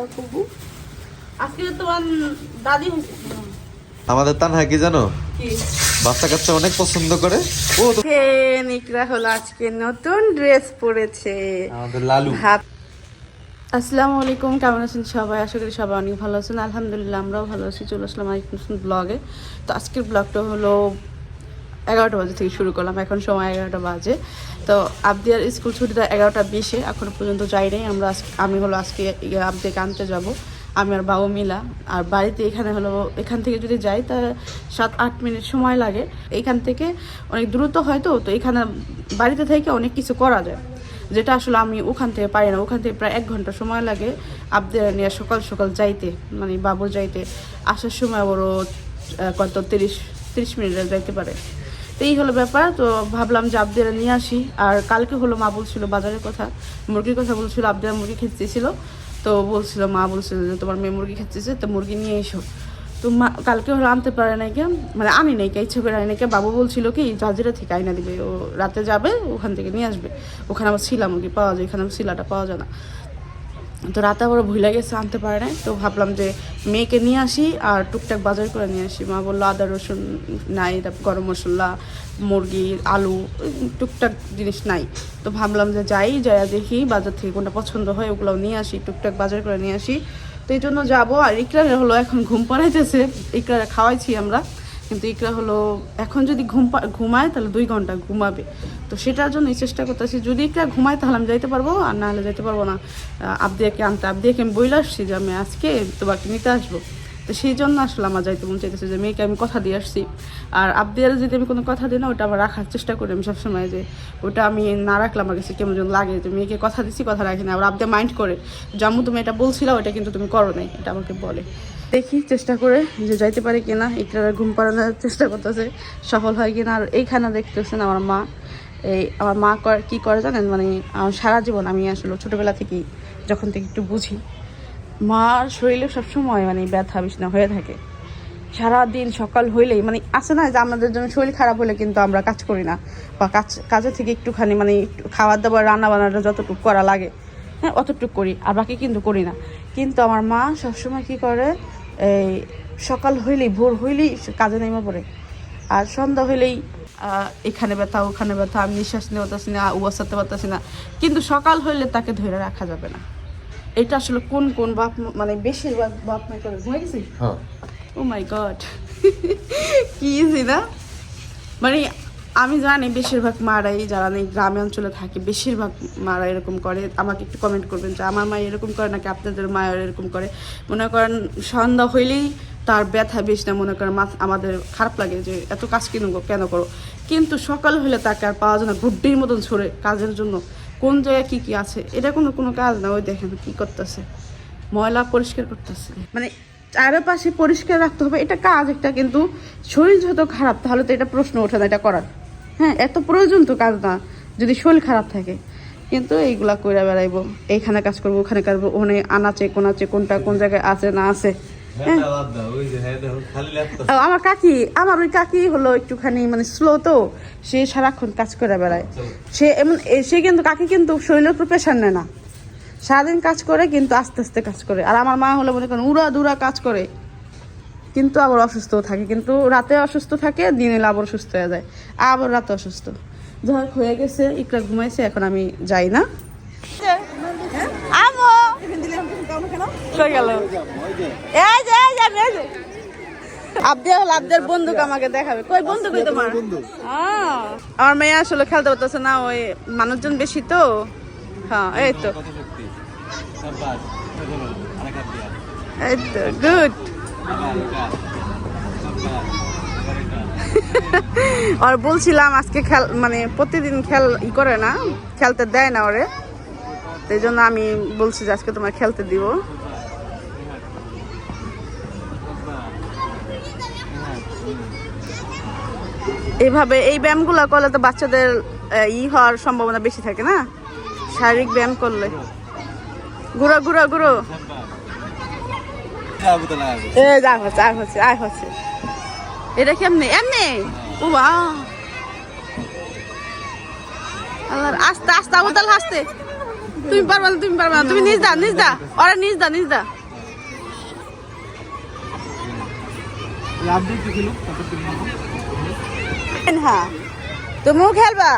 দাও কুবু আজকে তোমার দাদি হয়েছে। আমাদের তানহা কি জানো? বাচ্চা কাচ্চা অনেক পছন্দ করে। ও নিকরা হলো আজকে নতুন ড্রেস পরেছে। আমাদের লালু। আসসালামু আলাইকুম কেমন আছেন সবাই? আশা করি সবাই অনেক ভালো আছেন। আলহামদুলিল্লাহ আমরাও ভালো আছি। চলে আসলাম আরেক নতুন ব্লগে তো আজকের ব্লগটা হলো এগারোটা বাজে থেকে শুরু করলাম। এখন সময় এগারোটা বাজে। তো আবদিয়ার স্কুল ছুটিটা এগারোটা বিশে, এখনও পর্যন্ত যাই নাই। আমরা আজকে আমি হলো আজকে ইয়ে আবদিয়াকে আনতে যাব। আমি আর বাবু মিলা। আর বাড়িতে এখানে হলো, এখান থেকে যদি যাই, তা সাত আট মিনিট সময় লাগে। এখান থেকে অনেক দ্রুত হয় তো তো এখানে বাড়িতে থেকে অনেক কিছু করা যায়। যেটা আসলে আমি ওখান থেকে পারি না। ওখান থেকে প্রায় এক ঘণ্টা সময় লাগে আবদের নিয়ে সকাল সকাল যাইতে। মানে বাবুর যাইতে। আসার সময় বড় কত? তিরিশ তিরিশ মিনিটে যাইতে পারে। এই হলো ব্যাপার, তো ভাবলাম যে আবদেরা নিয়ে আসি। আর কালকে হলো মা বলছিল বাজারের কথা, মুরগির কথা বলছিল, আবদেরা মুরগি খেতে তো বলছিল, মা বলছিল যে তোমার মেয়ে মুরগি খেতেছে, তো মুরগি নিয়ে এসো। তো মা কালকে হলো আনতে পারে নাই কে মানে আনি নাই কে ইচ্ছে করে আনি নাই কে বাবু বলছিল কি, জাজিরা থেকে আইনা দিবে, ও রাতে যাবে, ওখান থেকে নিয়ে আসবে। ওখানে আমার শিলা মুরগি পাওয়া যায় এখানে আবার শিলাটা পাওয়া যায় না। তো রাতে আবার ভুলে গেছে, আনতে পারে নাই। তো ভাবলাম যে মেয়েকে নিয়ে আসি আর টুকটাক বাজার করে নিয়ে আসি। মা বলল, আদা, রসুন নাই, তারপর গরম মশলা, মুরগি, আলু, টুকটাক জিনিস নাই। তো ভাবলাম যে যাই যাই দেখি, বাজার থেকে কোনটা পছন্দ হয় ওগুলো নিয়ে আসি, টুকটাক বাজার করে নিয়ে আসি। তো এই জন্য যাব। আর ইকরারে হলো, এখন ঘুম পাড়াইতেছে। ইকরারে খাওয়াইছি আমরা। কিন্তু ইকরা হলো, এখন যদি ঘুম ঘুমায় তাহলে দুই ঘণ্টা ঘুমাবে। তো সেটার জন্য চেষ্টা করতেছি, যদি ইকরা ঘুমায় তাহলে আমি যাইতে পারব, আর না হলে যাইতে পারব না। আবদিয়াকে আনতে, আবদিয়াকে আমি বইলে আসছি যে আমি আজকে তোমাকে নিতে আসব। তো সেই জন্য আসলে আমার যাইতে মন চাইতেছে যে মেয়েকে আমি কথা দিয়ে আসছি। আর আবদিয়ার যদি আমি কোনো কথা দিই না, ওটা আবার রাখার চেষ্টা করি আমি সবসময় যে ওটা আমি না রাখলে আমার কাছে কেমন লাগে যে মেয়েকে কথা দিছি, কথা রাখি না। আবার আবদিয়া মাইন্ড করে, জাম্মু, তুমি এটা বলছিলা ওটা কিন্তু তুমি করো নাই। এটা আমাকে বলে। দেখি চেষ্টা করে যে যাইতে পারি কিনা। ইকরার ঘুম পাড়ানোর চেষ্টা করতেছে, সফল হয় কিনা। আর এইখানে দেখতেছেন আমার মা। এই আমার মা কী করে জানেন? মানে সারা জীবন আমি আসলে ছোটোবেলা থেকেই যখন থেকে একটু বুঝি, মার শরীরে সবসময় মানে ব্যথা, বিছনা হয়ে থাকে। সারাদিন সকাল হইলেই মানে আছে না যে আমাদের জন্য শরীর খারাপ হলে কিন্তু আমরা কাজ করি না। বা কাজ কাজে থেকে একটুখানি মানে একটু খাবার দাবার রান্না বান্নাটা যতটুকু করা লাগে হ্যাঁ অতটুকু করি, আর বাকি কিন্তু করি না। কিন্তু আমার মা সবসময় কি করে? এই সকাল হইলেই ভোর হইলেই কাজে নেমে পড়ে। আর সন্ধ্যা হইলেই এখানে ব্যথা ওখানে ব্যথা আমি নিঃশ্বাস নিতে পারতেছি না উয়াসাতে পারতেছি না। কিন্তু সকাল হইলে তাকে ধরে রাখা যাবে না। এটা আসলে কোন কোন বাপ মানে বেশিরভাগ বাপ মা করে ঘুমাই গেছি? ও মাই গড কি ইজি না? মানে আমি জানি বেশিরভাগ মারাই যারা নেই গ্রামে অঞ্চলে থাকে, বেশিরভাগ মারা এরকম করে। আমাকে একটু কমেন্ট করবেন যে, আমার মা এরকম করে নাকি আপনাদের মা এরকম করে? মনে করেন সন্ধ্যা হইলেই তার ব্যথা বেশি না, মনে করেন আমাদের খারাপ লাগে যে, এত কাজ কেন কেন করো? কিন্তু সকাল হলে তাকে আর পাওয়া যায় না গুড্ডির মতন ছড়ে কাজের জন্য। কোন জায়গায় কি কি আছে? এটা কোনো কোনো কাজ না। ওই দেখেন কি করতেছে। ময়লা পরিষ্কার করতেছে। মানে চারপাশে পরিষ্কার রাখতে হবে, এটা কাজ একটা, কিন্তু শরীর যত খারাপ, তাহলে তো এটা প্রশ্ন ওঠে না, এটা করার। হ্যাঁ এত প্রয়োজন তো কাজ না যদি শরীর খারাপ থাকে। কিন্তু এইগুলা কইরা বেড়াইবো এইখানে কাজ করব ওখানে কাজ করব ওখানে আনাচে কোন আছে কোনটা কোন জায়গায় আছে না আছে। হ্যাঁ আর আমার কাকি আমার ওই কাকি হলো একটুখানি মানে স্লো তো সে সারাক্ষণ কাজ করে বেড়ায়। সে এমন সে কিন্তু কাকি কিন্তু শরীরের উপর প্রেশার নেয় না। সারাদিন কাজ করে কিন্তু আস্তে আস্তে কাজ করে। আর আমার মা হলো মনে করেন উড়া দুরা কাজ করে। কিন্তু আবার অসুস্থ থাকে কিন্তু রাতে অসুস্থ থাকে দিনে আবার সুস্থ হয়ে যায় আবার রাতে অসুস্থ। যাই হোক হয়ে গেছে ইকরা ঘুমাইছে এখন আমি যাই না। আমো! কই গেল? এই যে এই যে এই যে। আবদিয়া হলো আবদের বন্দুক আমাকে দেখাবে। কই বন্দুক তোমার? আমার মেয়ে আসলে খেলতে পারতেছে না ওই মানুষজন বেশি তো। হ্যাঁ এই তো। এই তো গুড। আর বলছিলাম আজকে খেল মানে প্রতিদিন খেল ই করে না, খেলতে দেয় না ওরে। এই জন্য আমি বলছি যে আজকে তোমার খেলতে দিব। এইভাবে এই ব্যায়ামগুলো করলে তো বাচ্চাদের ই হওয়ার সম্ভাবনা বেশি থাকে না? শারীরিক ব্যায়াম করলে। ঘুরো ঘুরো ঘুরো। এ যা হচ্ছে আয় হচ্ছে আয় হচ্ছে। এটা কি এমনি? ও বা আল্লাহর আস্তে আস্তে আবু তাল হাসতে। তুমি পারবা না তুমি পারবা না। তুমি নিজ দা নিজ দা। ওরা নিজ দা নিজ দা। হ্যাঁ তুমিও খেলবা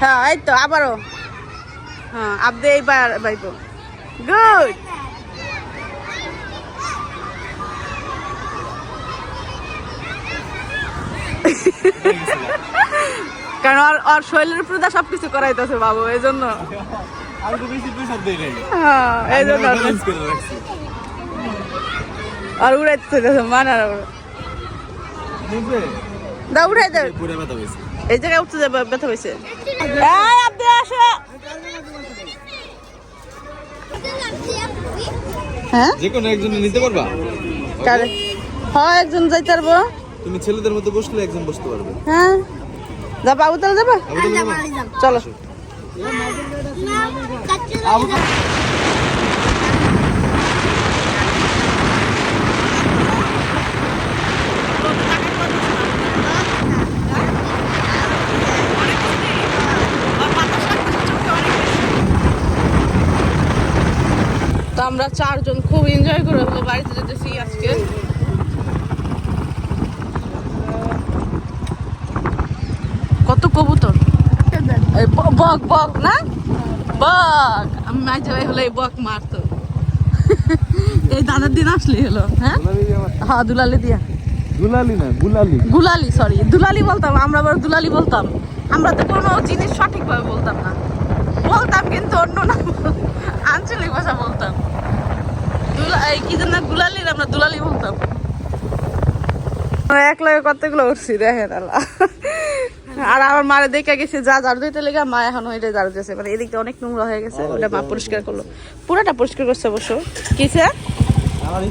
হ্যাঁ এই তো আবারও। হ্যাঁ আপনি এইবার বাইবো। গুড কারণ ওর ওর শরীরের প্রদা সবকিছু করাইতেছে বাবু এই জন্য আমি তো বেশি প্রেশার দেই নাই। হ্যাঁ এই জন্য আর উড়াইতে মানার দা উড়াই দে। পুরো ব্যথা হয়েছে এই জায়গায় উঠতে যাবে ব্যথা হয়েছে এই আপনি আসো। হ্যাঁ? যে কোনো একজন নিতে পারবা? কারে? হয় একজন যাইতে পারব। তুমি ছেলেদের মধ্যে বসলে একজন বসতে পারবে। হ্যাঁ। যা বাবু তাহলে যাবে? যাব। চলো। তো আমরা চারজন খুব এনজয় করে বাড়িতে যেতেছি আজকে। কত কবুতর? এই বক বক না? বক। আমি মাঝে ভাই হলো এই বক মারতো। এই দাদার দিন আসলে হলো হ্যাঁ? হ্যাঁ দুলালি দিয়া। গুলালি না গুলালি। গুলালি সরি দুলালি বলতাম আমরা আবার দুলালি বলতাম। আমরা তো কোনো জিনিস সঠিকভাবে বলতাম না। বলতাম কিন্তু অন্য না আঞ্চলিক ভাষা বলতাম। দুলা এই কি যেন গুলালি আমরা দুলালি বলতাম। এক লাগে কতগুলো উঠছি দেখেন আল্লাহ। আর আমার মারে দেখে গেছে যা ঝাড়ু দিতে লেগে মা এখন ওইটা ঝাড়ু দিয়েছে মানে এদিকটা অনেক নোংরা হয়ে গেছে ওটা মা পরিষ্কার করল। পুরোটা পরিষ্কার করছে অবশ্য। আমার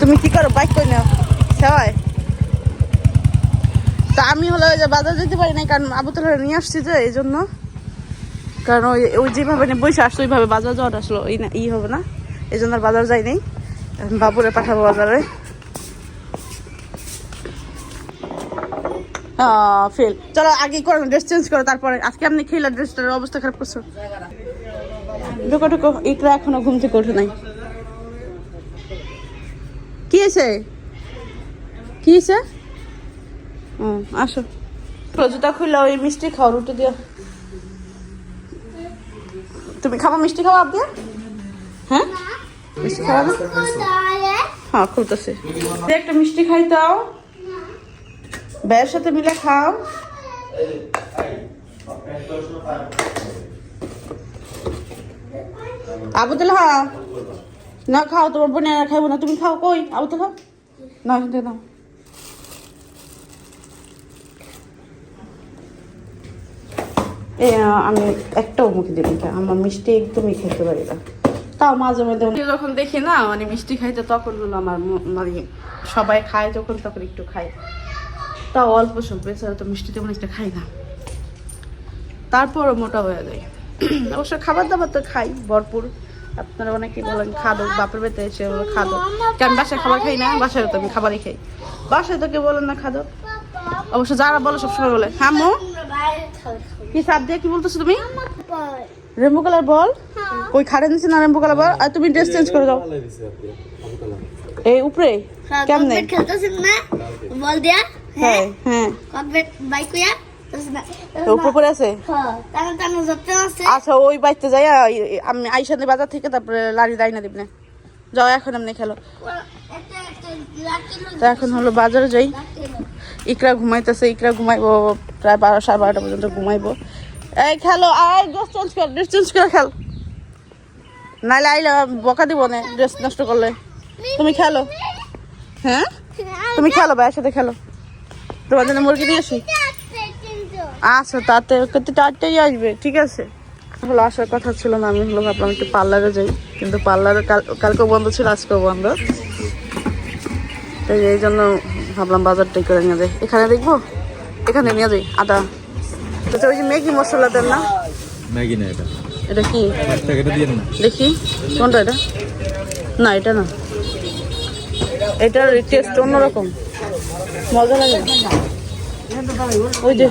তুমি কি করো? বাইক করে নাও। সেবাই। তা আমি হলো ওই যে বাজার যেতে পারি না কারণ আবু তালা নিয়ে আসছি যে এই জন্য। কারণ ওই ওই যেভাবে বসে আসলো ওইভাবে বাজার যাওয়ার আসলো ই হবে না। এই জন্য আর বাজার যাই নাই। বাবুরে পাঠাবো বাজারে। ফেল চলো আগে করো ড্রেস চেঞ্জ করো তারপরে। আজকে আপনি খেলে ড্রেসটার অবস্থা খারাপ করছ। ঢুকো ঢুকো ইকরা এখনও ঘুম থেকে ওঠে নাই। কি আছে কি আছে ও আসো। জুতা খুললে ওই মিষ্টি খাও রুটি দিও তুমি খাবা মিষ্টি খাওয়া আপনি হ্যাঁ? মিষ্টি খাওয়া হ্যাঁ। খুলতেছে। একটা মিষ্টি খাইতাও। বেয়ের সাথে মিলে খাও। আবুদুল হ্যাঁ না খাও, তোমার বোনে আর খাইবো না। তুমি খাও কই? আবু তো খাও না, এখান থেকে আমি একটাও মুখে দিই আমার মিষ্টি একদমই খেতে পারি না। তাও মাঝে মধ্যে যখন দেখি না মানে মিষ্টি খাইতে, তখন হলো আমার মানে সবাই খায়, যখন তখন একটু খাই। তাও অল্প স্বল্প এছাড়া তো মিষ্টি তেমন একটা খাই না। তারপরও মোটা হয়ে যায়। অবশ্য খাবার দাবার তো খাই ভরপুর। আপনারা অনেকে বলেন খাদো বাপের বেতে এসে বলে খাদো কি আমি বাসায় খাবার খাই না বাসায় তো আমি খাবারই খাই। বাসায় তো কেউ বলেন না খাদো অবশ্য যারা বলে সবসময় বলে হ্যাঁ মো? কি সাপ দিয়ে কি বলতেছো তুমি? রেম্বু কালার বল? ওই খাড়ে নিচ্ছে না রেম্বু কালার বল? আর তুমি ড্রেস চেঞ্জ করে দাও। এই উপরে কেমনে? খেলতেছেন না? বল দিয়া। হ্যাঁ হ্যাঁ। বাইক কইয়া? হ্যাঁ আছে। আচ্ছা ওই বাড়িতে যাই আমি আইসানি বাজার থেকে তারপরে লাড়ি দাই না দিবনে। যাও এখন এমনি খেলো। তো এখন হলো বাজারে যাই। ইকরা ঘুমাইতেছে ইকরা ঘুমাইবো প্রায় বারো সাড়ে বারোটা পর্যন্ত ঘুমাইবো। এই খেলো ড্রেস চেঞ্জ কর ড্রেস চেঞ্জ করে খেল। নাইলে আইলে বকা দিব না ড্রেস নষ্ট করলে। তুমি খেলো। হ্যাঁ? তুমি খেলো ভাইয়ের সাথে খেলো। তোমার জন্য মুরগি নিয়ে আসি? আচ্ছা তাতে কিন্তু চারটেই আসবে ঠিক আছে। হলো আসার কথা ছিল না আমি হলো ভাবলাম একটু পার্লারে যাই কিন্তু পার্লারে কালকেও বন্ধ ছিল আজকেও বন্ধ। তো এই জন্য ভাবলাম বাজারটাই করে নিয়ে যাই। এখানে দেখব? এখানে নিয়ে যাই তো ওই যে ম্যাগি মশলা দেন না? ম্যাগি না এটা। এটা কি? দেখি কোনটা এটা? না এটা না। এটার টেস্ট অন্যরকম। মজা লাগে। ওই যে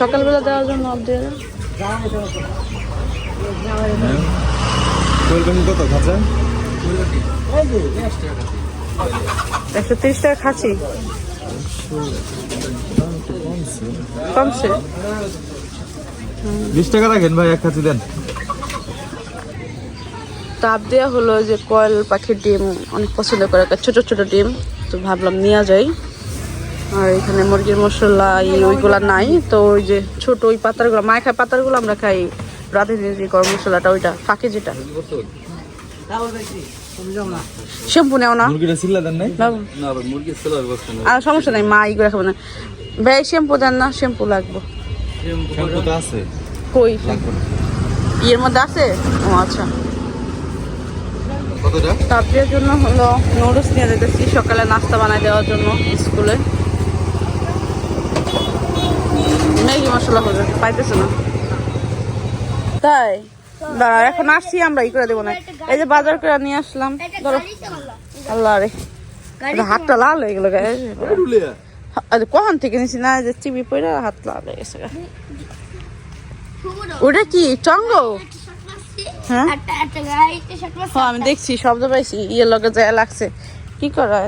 সকালবেলা দেওয়ার জন্য অফ দিয়ে কত একশো তিরিশ টাকা খাচ্ছি। কমছে। বিশ টাকা রাখেন ভাই এক খাঁচি দেন। তাপ দেওয়া হলো যে কয়েল পাখির ডিম অনেক পছন্দ করে ছোট ছোট ডিম। তো ভাবলাম নেওয়া যায় আর এখানে মুরগির মশলা ওইগুলা নাই। তো ওই যে ছোট ওই পাতারগুলো মায় খায় পাতারগুলো আমরা খাই। রাতে যে গরম মশলাটা ওইটা ফাঁকে যেটা। শ্যাম্পু নেও না। আর সমস্যা নাই মা এইগুলো খাব না। ভাই শ্যাম্পু দেন না শ্যাম্পু লাগবো। কই? ইয়ের মধ্যে আছে? ও আচ্ছা। কতটা? জন্য হলো নুডলস নিয়ে যেতেছি সকালে নাস্তা বানাই দেওয়ার জন্য স্কুলে। ম্যাগি মশলা হবে পাইতেছে না। তাই? দাঁড়া এখন আসছি আমরা ই করে দেবো না। এই যে বাজার করে নিয়ে আসলাম ধরো। আল্লাহ রে। হাতটা লাল হয়ে গেল আরে কখন থেকে নিছি না যে চিবি পড়ে হাত লাল হয়ে গেছে। ওটা কি চঙ্গ আমি দেখছি শব্দ পাইছি ইয়ে লগে যায় লাগছে। কি করা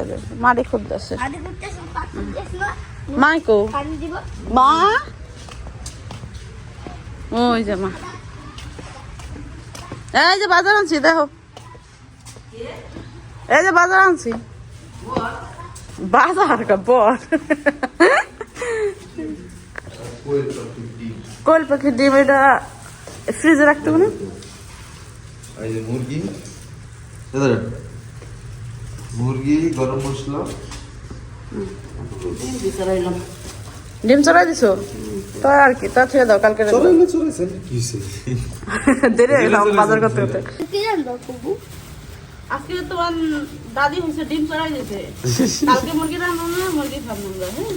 মারি খুঁজতেছে। পানি দিব। মা? ওই যে মা। এই যে বাজার আনছি দেখো। এই যে বাজার আনছি। বাজার কা বর। কোল পাখি ডিম। এটা ফ্রিজে রাখতে না? এই যে মুরগি। মুরগি গরম মশলা। ডিম চড়াই দিছো? তো আর কি তা ছেড়ে দাও কালকে দেরি হয়ে গেলাম বাজার করতে করতে। আজকে তোমার দাদি হয়েছে ডিম চড়াই দিয়েছে। কালকে মুরগি রান্না না মুরগি খাব হ্যাঁ?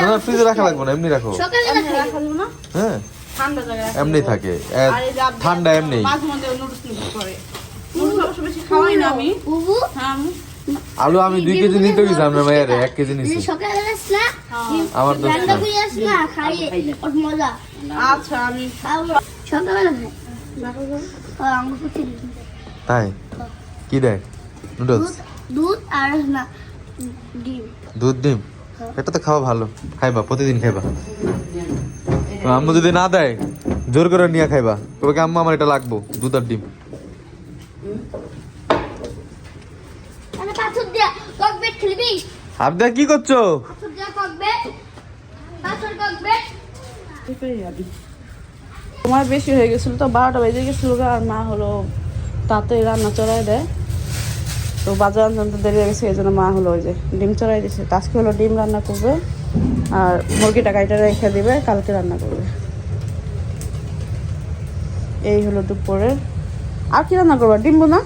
না না ফ্রিজে রাখা লাগবে না এমনি রাখো। সকালে রাখা। যাবে না? হ্যাঁ। ঠান্ডা জায়গায় এমনি থাকে। ঠান্ডা এমনি। না হ্যাঁ আমি আলু আমি দুই কেজি নিতে গেছি আপনার মায়ের এক কেজি নিছি। আমার ওর মজা। আচ্ছা আমি তাই? কি দেয়? নুডলস দুধ আর না ডিম। দুধ ডিম? এটা তো খাওয়া ভালো। খাইবা প্রতিদিন খাইবা। তো আম্মু যদি না দেয় জোর করে নিয়ে খাইবা। তবে কি আম্মু আমার এটা লাগবো দুধ আর ডিম? আবদা কি করছ? তোমার বেশি হয়ে গেছিল তো বারোটা বেজে গেছিল গা, আর মা হলো তাতে রান্না চড়াই দেয়। তো বাজার আনতে দেরি হয়ে গেছে, এই জন্য মা হলো ওই যে ডিম চড়াই তো আজকে হলো ডিম রান্না করবে, আর মুরগিটা গাইটা রেখে দিবে, কালকে রান্না করবে। এই হলো দুপুরে। আর কি রান্না করবে? ডিম না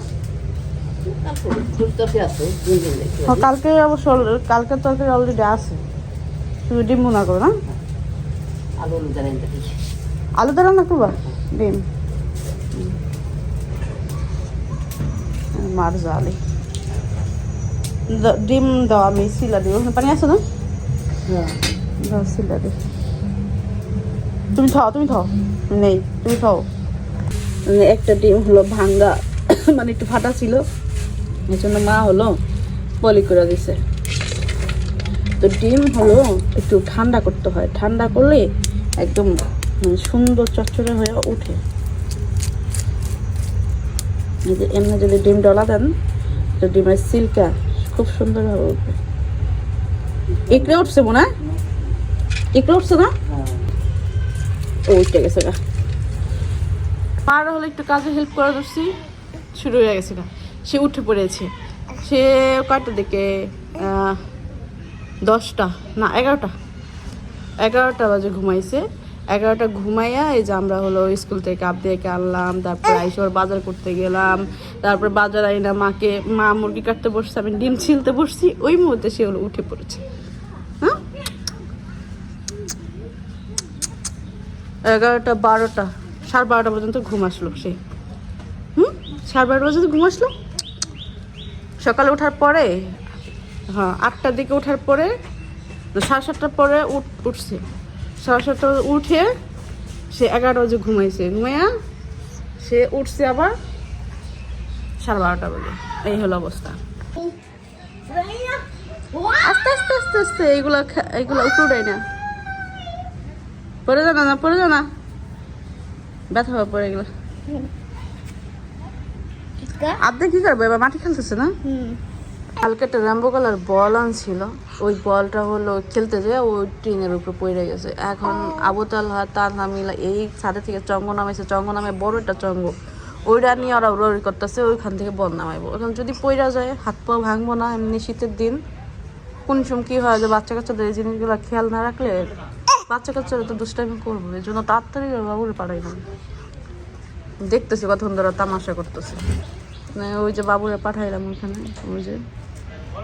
কালকে অবশ্য কালকে তরকারি অলরেডি আছে। শুধু ডিম বোনা করো না? আলু দিয়ে রান্না করবা? ডিম। মার জালি। ডিম দাও আমি সিলা দিব। ওখানে পানি আছে না? দাও সিলা দি। তুমি খাও তুমি খাও। নেই তুমি খাও। মানে একটা ডিম হলো ভাঙ্গা মানে একটু ফাটা ছিল। এই জন্য মা হলো বলি করে দিছে। তো ডিম হলো একটু ঠান্ডা করতে হয়। ঠান্ডা করলে একদম মানে সুন্দর চচ্চড়ে হয়ে ওঠে। এমনি যদি ডিম ডলা দেন তো ডিমের সিল্কা খুব সুন্দরভাবে উঠবে একড়ে উঠছে মনে হয়? একড়ে উঠছে না? ও, উঠে গেছে গা। আর হলো একটু কাজে হেল্প করে দিচ্ছি শুরু হয়ে গেছে গা। সে উঠে পড়েছে। সে কয়টা দিকে দশটা না, এগারোটা। এগারোটা বাজে ঘুমাইছে। এগারোটা ঘুমাইয়া এই যে আমরা হলো স্কুল থেকে আপ দিয়ে আনলাম, তারপর আইসর বাজার করতে গেলাম, তারপর বাজার আইনা মাকে, মা মুরগি কাটতে বসছে, আমি ডিম ছিলতে বসছি, ওই মুহূর্তে সে হলো উঠে পড়েছে। হ্যাঁ? এগারোটা বারোটা, সাড়ে বারোটা পর্যন্ত ঘুম আসলো সে। হুম? সাড়ে বারোটা পর্যন্ত ঘুম আসলো? সকালে ওঠার পরে হ্যাঁ আটটার দিকে ওঠার পরে, সাড়ে সাতটার পরে উঠ উঠছে। সাতটা উঠে সে এগারোটা বাজে ঘুমাইছে। ঘুমাইয়া সে উঠছে আবার সাড়ে বারোটা বাজে। এই হলো অবস্থা। আস্তে আস্তে আস্তে আস্তে এইগুলো এইগুলো উপরে উঠাই না। পড়ে জানা না পড়ে জানা ব্যথা হবে পড়ে এগুলো আপনি কি করবে? এবার মাটি খেলতেছে না? কালকে একটা র্যাম্বো কালার বল আনছিল। ওই বলটা হলো খেলতে যেয়ে ওই টিনের উপর পড়ে গেছে। এখন আবুতাল হাত তার নামিলা এই ছাদে থেকে চঙ্গ নামাইছে, চঙ্গ নামে বড় একটা চঙ্গ। ওইটা নিয়ে ওরা উড়ি করতেছে, ওইখান থেকে বল নামাইবো। এখন যদি পইরা যায়, হাত পা ভাঙবো না, এমনি শীতের দিন। কোন সময় কী হয় যে বাচ্চা কাচ্চাদের এই জিনিসগুলো খেয়াল না রাখলে বাচ্চা কাচ্চারা তো দুষ্টামি করব। এই জন্য তাড়াতাড়ি বাবুরে পাঠাই না দেখতেছি কতক্ষণ ধরে তামাশা করতেছে। মানে ওই যে বাবুরে পাঠাইলাম ওইখানে, ওই যে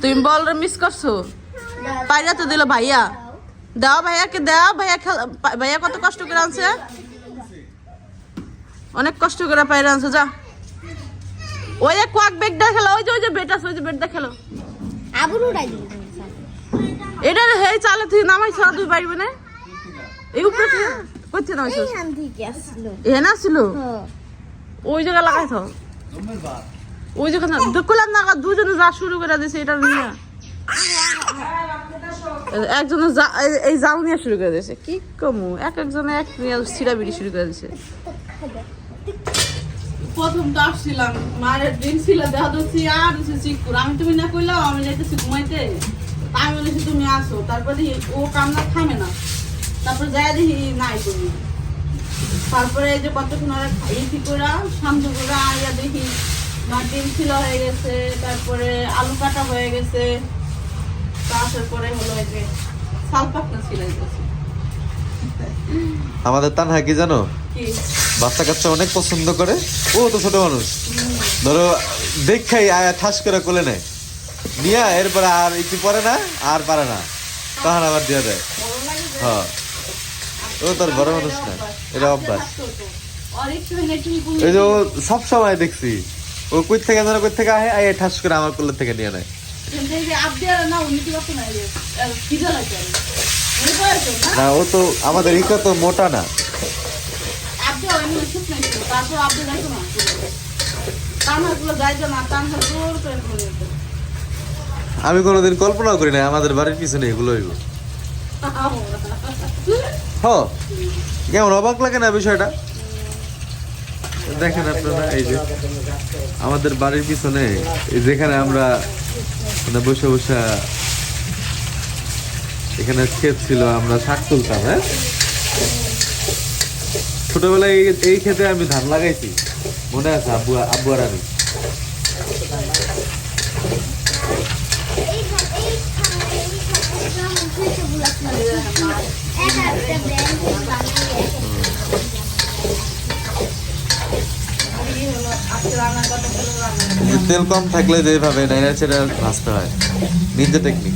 তুমি বল মিস করছ? পাইরা তো দিল ভাইয়া। দাও ভাইয়াকে দাও ভাইয়া খেল ভাইয়া কত কষ্ট করে আনছে? অনেক কষ্ট করে পাইরা আনছে যা। ওই যে কোয়াক বেগটা খেলো ওই যে ওই যে বেট আছে ওই যে বেটটা খেলো। আবুর উড়াই এটা হে চালে তুই নামাই আর তুই পারবে না। এই উপরে নামাইছ আসলো। এ না ছিল ওই জায়গা লাগাইছ ওই যেখানে দেখলাম না, দুজনে যা শুরু করে দিয়েছে এটা নিয়ে। একজনে এই- জাল নিয়ে শুরু করে দিয়েছে কি কমু? এক একজনে এক নিয়ে সিরাবিড়ি শুরু করে দিয়েছে প্রথম তো আসছিলাম, মায়ের দিন ছিল, দেহ দোষী আর হচ্ছে চিকুর আমি তুমি না কইলাম, আমি যাইতেছি ঘুমাইতে। আমি বলেছি তুমি আসো। তারপরে ও কান্না থামে না। তারপরে যাই দেখি নাই তুমি তারপরে এই যে কতক্ষণ ওরা খাইয়েছি করে শান্ত করে আইয়া দেখি মার ডিম ছিল হয়ে গেছে তারপরে আলু কাটা হয়ে গেছে তারপরে হলো এই যে শাল পাকনা ছিল আমাদের তানহা কি জানো? বাচ্চা কাচ্চা অনেক পছন্দ করে। ও তো ছোট মানুষ। ধরো দেখাই ঠাস করে কোলে নেয়। নিয়ে এরপরে আর একটু পরে না আর পারে না। তখন আবার দিয়ে দেয়। হ্যাঁ। ও তোর বড় মানুষ না। এটা অভ্যাস। এই যে ও সব সময় দেখছি। ও কই থেকে যেন কই থেকে আহে? আয়, ঠাস করে আমার কোলের থেকে নিয়ে নেয়। না, ও তো আমাদের ইকা তো মোটা না। আমি কোনোদিন কল্পনাও করি না আমাদের বাড়ির পিছনে এগুলো হইব। হ। কেমন, অবাক লাগে না বিষয়টা? দেখেন আপনারা এই যে আমাদের বাড়ির পিছনে যেখানে আমরা মানে বসে বসে এখানে ক্ষেত ছিল আমরা শাক তুলতাম হ্যাঁ ছোটবেলায় এই- এই ক্ষেতে আমি ধান লাগাইছি মনে আছে আব্বু আব্বু আর আমি যে তেল কম থাকলে যেভাবে নাইরা ছেড়ে ভাজতে হয়। নিন্দে টেকনিক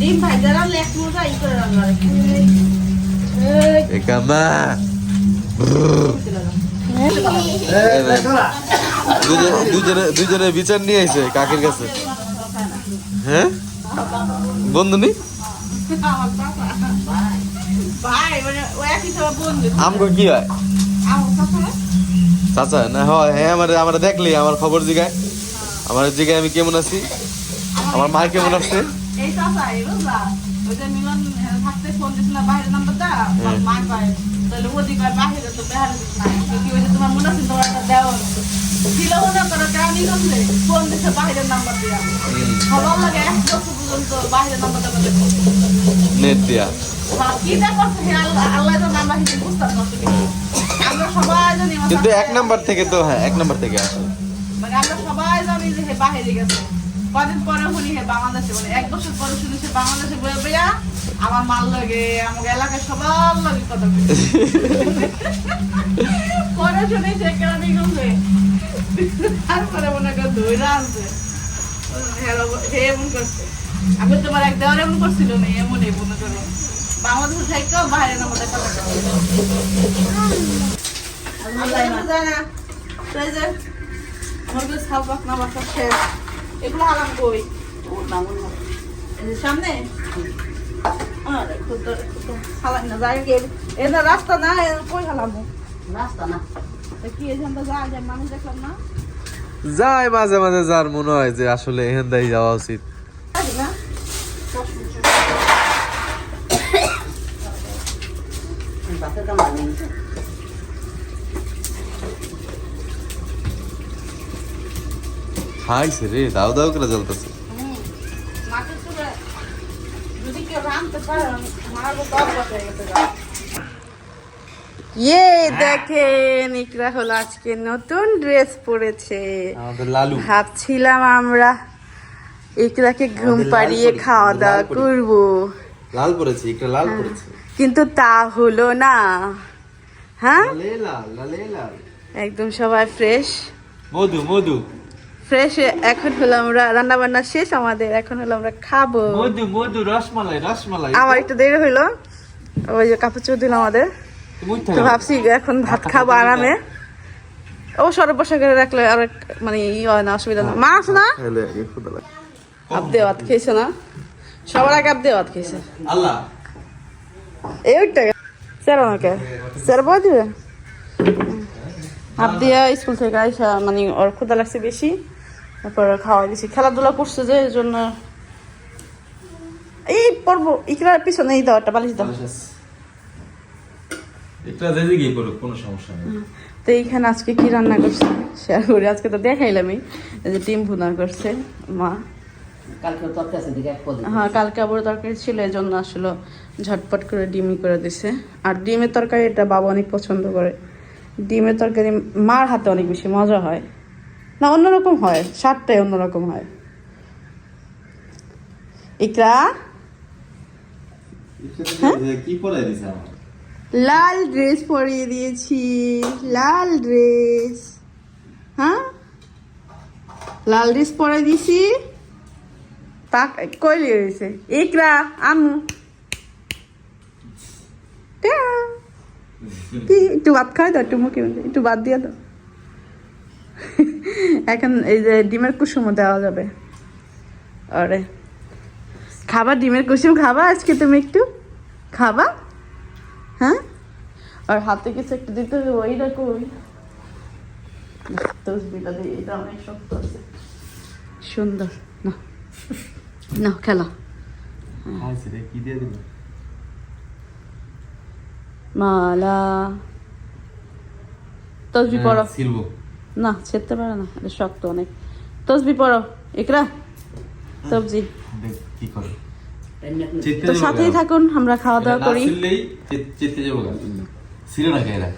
ডিম ভাজা রাখলে মোটা ই করে রান্না একামা দুজনে দুজনে বিচার নিয়ে আইছে কাকের কাছে। হ্যাঁ? বন্ধু নি ভাই মানে আমগো কি হয়? চাচা না হয় হ্যাঁ আমার আমার দেখলি আমার খবর জিগায়। আমার জিগায় আমি কেমন আছি? আমার মা কেমন আছে? এই চাচা এই বুঝলা? ওই যে মিলন থাকতে ফোন দিছিল না বাইরের নাম্বারটা মা কয় তাহলে ওদি কয় বাইরে তো বেহারে দিস না কি ওই যে তোমার আছে তোমার একটা দেওয়া ছিল না তারা কানি করলে ফোন দিছে বাইরের নাম্বার দিয়া। খবর লাগে এক বছর পর্যন্ত বাইরের নাম্বারটা করে নেট দিয়া। কি দেখো হে আল্লাহ নাম্বার কিন্তু এক নাম্বার থেকে তো হ্যাঁ এক নাম্বার থেকে আসে। মানে আমরা সবাই জানি যে হে বাইরে গেছে। কদিন পরে শুনি হে বাংলাদেশে মানে এক বছর পরে শুনি সে বাংলাদেশে বয়ে বইয়া আমার মাল লাগে আমাকে এলাকায় সবার লাগে কথা পরে শুনি সে কেন গেছে তারপরে মনে করে ধৈরা আনছে। হে এমন করছে। আমি তোমার এক দেওয়ার এমন করছিল না এমনই মনে করো। বাংলাদেশে থাকতেও বাইরে মুরগির ছাল পাকনা বাসা শেষ। এগুলো হালাম কই সামনে? রাস্তা না কই হালামু রাস্তা না। কি এখানটা যা যায়? মানুষ দেখলাম না? যায় মাঝে মাঝে যার মনে হয় যে আসলে এহেন্দাই যাওয়া উচিত যাবি না বাসের দাম লাগে খাইছে রে দাও দাও করে জ্বলতেছে। ইয়ে দেখেন ইকরা হলো আজকে নতুন ড্রেস পরেছে। আমাদের ভাবছিলাম আমরা ইকরাকে ঘুম পাড়িয়ে খাওয়া দাওয়া। করব। লাল পড়েছে একটা লাল পড়েছে কিন্তু তা হলো না। হ্যাঁ? একদম সবাই ফ্রেশ মধু মধু। ফ্রেশ এখন হলো আমরা রান্না বান্না শেষ আমাদের এখন হলো আমরা খাব। মধু মধু রসমালাই রসমালাই। আমার একটু দেরি হইল। ওই যে কাপড় চোর দিল আমাদের। তো ভাবছি এখন ভাত খাব আরামে। ও সরব বসা করে রাখলে আর মানে ই হয় না অসুবিধা না। মাছ না? হেলে দিয়ে ভাত খেয়েছে না? সবার আগে আপ দিয়ে ভাত খেয়েছে। আল্লাহ। এই ওইটা স্যার আমাকে। স্যার বল দিবে? হাত দিয়া স্কুল থেকে আইসা মানে ওর ক্ষুদা লাগছে বেশি। তারপর খাওয়া দিছি। খেলাধুলা করছে যে এই জন্য এই পর্ব ইকরার পিছনে এই দাওয়াটা বালিশ দাও। একটা যেতে গিয়ে করুক কোনো সমস্যা নেই। তো এইখানে আজকে কি রান্না করছে? শেয়ার করি। আজকে তো দেখাইলামই। এই যে ডিম ভুনা করছে মা। কালকে তরকারি আছে দিকে এক পদ হ্যাঁ কালকে আবার তরকারি ছিল এই জন্য আসলে ঝটপট করে ডিমই করে দিছে। আর ডিমের তরকারি এটা বাবা অনেক পছন্দ করে। ডিমের তরকারি মার হাতে অনেক বেশি মজা হয়। না অন্যরকম হয় স্বাদটাই অন্যরকম হয়। ইকরা? আমার? লাল ড্রেস পরিয়ে দিয়েছি লাল ড্রেস। হ্যাঁ? লাল ড্রেস পরে দিছি। তাক কইলি হয়েছে ইকরা আমু একটু ভাত খাই দাও একটু মুখে মুখে, একটু বাদ দিয়ে দাও। এখন এই যে ডিমের কুসুমও দেওয়া যাবে। আরে। খাবা ডিমের কুসুম খাবা আজকে তুমি একটু? খাবা? হ্যাঁ? আর হাতে কিছু একটু দিতে হবে তসবিটা দিয়ে এটা অনেক শক্ত আছে। সুন্দর। না। না খেলা। মালা। তসবি পড়ো। সিলবো না ছেড়তে পারে না এটা শক্ত অনেক। তসবি পড়ো একরা। সবজি কি করে? তো সাথেই থাকুন আমরা খাওয়া দাওয়া করি। চিত্তে যাব। না কেরা